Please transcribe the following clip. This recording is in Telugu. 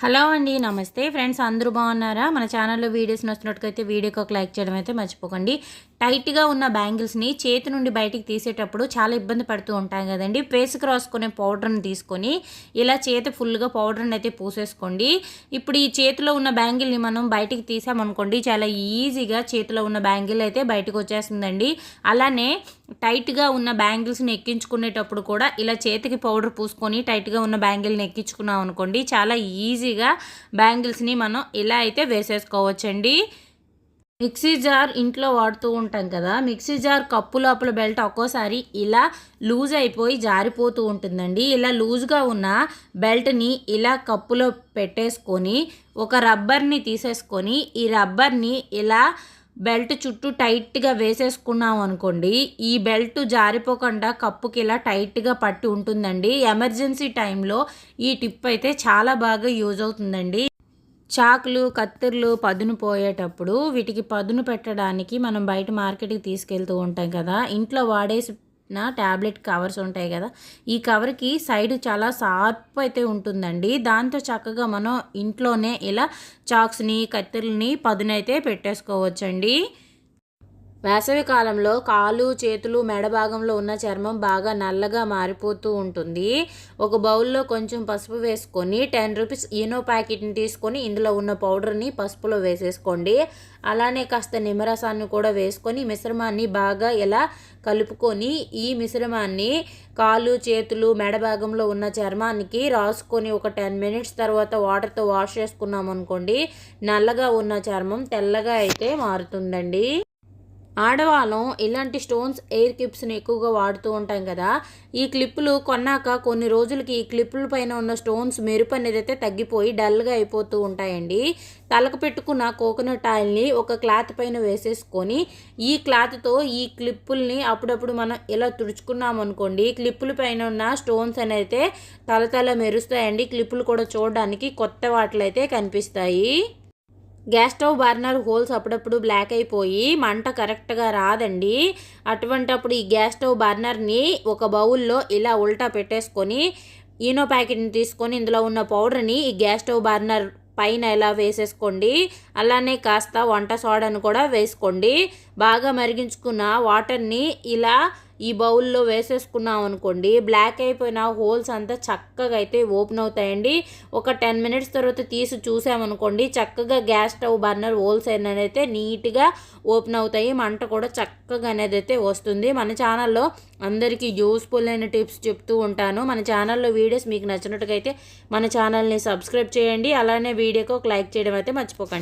హలో అండి నమస్తే. ఫ్రెండ్స్ అందరూ బాగున్నారా? మన ఛానల్లో వీడియోస్ నచ్చినట్టుకైతే వీడియోకి ఒక లైక్ చేయడం అయితే మర్చిపోకండి. టైట్గా ఉన్న బ్యాంగిల్స్ని చేతి నుండి బయటికి తీసేటప్పుడు చాలా ఇబ్బంది పడుతూ ఉంటాం కదండి. ఫేస్కి రాసుకునే పౌడర్ని తీసుకొని ఇలా చేతి ఫుల్గా పౌడర్ని అయితే పూసేసుకోండి. ఇప్పుడు ఈ చేతిలో ఉన్న బ్యాంగిల్ని మనం బయటికి తీసామనుకోండి చాలా ఈజీగా చేతిలో ఉన్న బ్యాంగిల్ అయితే బయటకు వచ్చేస్తుందండి. అలానే టైట్గా ఉన్న బ్యాంగిల్స్ని ఎక్కించుకునేటప్పుడు కూడా ఇలా చేతికి పౌడర్ పూసుకొని టైట్గా ఉన్న బ్యాంగిల్ని ఎక్కించుకున్నాం అనుకోండి చాలా ఈజీగా బ్యాంగిల్స్ని మనం ఇలా అయితే వేసేసుకోవచ్చండి. మిక్సీ జార్ ఇంట్లో వాడుతూ ఉంటాం కదా మిక్సీ జార్ కప్పు లోపల బెల్ట్ ఒక్కోసారి ఇలా లూజ్ అయిపోయి జారిపోతూ ఉంటుందండి. ఇలా లూజ్గా ఉన్న బెల్ట్ని ఇలా కప్పులో పెట్టేసుకొని ఒక రబ్బర్ని తీసేసుకొని ఈ రబ్బర్ని ఇలా బెల్ట్ చుట్టూ టైట్గా వేసేసుకున్నాం అనుకోండి ఈ బెల్ట్ జారిపోకుండా కప్పుకి ఇలా టైట్గా పట్టి ఉంటుందండి. ఎమర్జెన్సీ టైంలో ఈ టిప్ అయితే చాలా బాగా యూజ్ అవుతుందండి. చాకులు కత్తిర్లు పదును పోయేటప్పుడు వీటికి పదును పెట్టడానికి మనం బయట మార్కెట్కి తీసుకెళ్తూ ఉంటాం కదా. ఇంట్లో వాడేసి నా ట్యాబ్లెట్ కవర్స్ ఉంటాయి కదా. ఈ కవర్కి సైడ్ చాలా షార్ప్ అయితే ఉంటుందండి. దాంతో చక్కగా మనం ఇంట్లోనే ఇలా చాక్స్ని కత్తిర్లని పదునైతే పెట్టేసుకోవచ్చండి. వేసవి కాలంలో కాలు చేతులు మెడ భాగంలో ఉన్న చర్మం బాగా నల్లగా మారిపోతూ ఉంటుంది. ఒక బౌల్లో కొంచెం పసుపు వేసుకొని టెన్ రూపీస్ ఈనో ప్యాకెట్ని తీసుకొని ఇందులో ఉన్న పౌడర్ని పసుపులో వేసేసుకోండి. అలానే కాస్త నిమ్మరసాన్ని కూడా వేసుకొని మిశ్రమాన్ని బాగా ఇలా కలుపుకొని ఈ మిశ్రమాన్ని కాలు చేతులు మెడ భాగంలో ఉన్న చర్మానికి రాసుకొని ఒక టెన్ మినిట్స్ తర్వాత వాటర్తో వాష్ చేసుకున్నాం అనుకోండి నల్లగా ఉన్న చర్మం తెల్లగా అయితే మారుతుందండి. ఆడవాళ్ళం ఇలాంటి స్టోన్స్ ఎయిర్ క్లిప్స్ని ఎక్కువగా వాడుతూ ఉంటాం కదా. ఈ క్లిప్పులు కొన్నాక కొన్ని రోజులకి ఈ క్లిప్పుల పైన ఉన్న స్టోన్స్ మెరుపు అనేది అయితే తగ్గిపోయి డల్గా అయిపోతూ ఉంటాయండి. తలకు పెట్టుకున్న కోకోనట్ ఆయిల్ని ఒక క్లాత్ పైన వేసేసుకొని ఈ క్లాత్తో ఈ క్లిప్పుల్ని అప్పుడప్పుడు మనం ఇలా తుడుచుకున్నాం అనుకోండి క్లిప్పుల పైన ఉన్న స్టోన్స్ అనేది తల మెరుస్తాయండి. క్లిప్పులు కూడా చూడడానికి కొత్త వాటిలైతే కనిపిస్తాయి. గ్యాస్ స్టవ్ బర్నర్ హోల్స్ అప్పుడప్పుడు బ్లాక్ అయిపోయి మంట కరెక్ట్గా రాదండి. అటువంటప్పుడు ఈ గ్యాస్ స్టవ్ బర్నర్ని ఒక బౌల్లో ఇలా ఉల్టా పెట్టేసుకొని ఈనో ప్యాకెట్ని తీసుకొని ఇందులో ఉన్న పౌడర్ని ఈ గ్యాస్ స్టవ్ బర్నర్ పైన ఎలా వేసేసుకోండి అలానే కాస్త వంట సోడాను కూడా వేసుకోండి. బాగా మరిగించుకున్న వాటర్ని ఇలా ఈ బౌల్లో వేసేసుకున్నాం అనుకోండి బ్లాక్ అయిపోయిన హోల్స్ అంతా చక్కగా అయితే ఓపెన్ అవుతాయండి. ఒక టెన్ మినిట్స్ తర్వాత తీసి చూసామనుకోండి చక్కగా గ్యాస్ స్టవ్ బర్నర్ హోల్స్ అనేది అయితే నీట్గా ఓపెన్ అవుతాయి. మంట కూడా చక్కగా అనేది అయితే వస్తుంది. మన ఛానల్లో అందరికీ యూస్ఫుల్ అయిన టిప్స్ చెప్తూ ఉంటాను. మన ఛానల్లో వీడియోస్ మీకు నచ్చినట్టుగా అయితే మన ఛానల్ని సబ్స్క్రైబ్ చేయండి. అలానే వీడియోకి ఒక లైక్ చేయడం అయితే మర్చిపోకండి.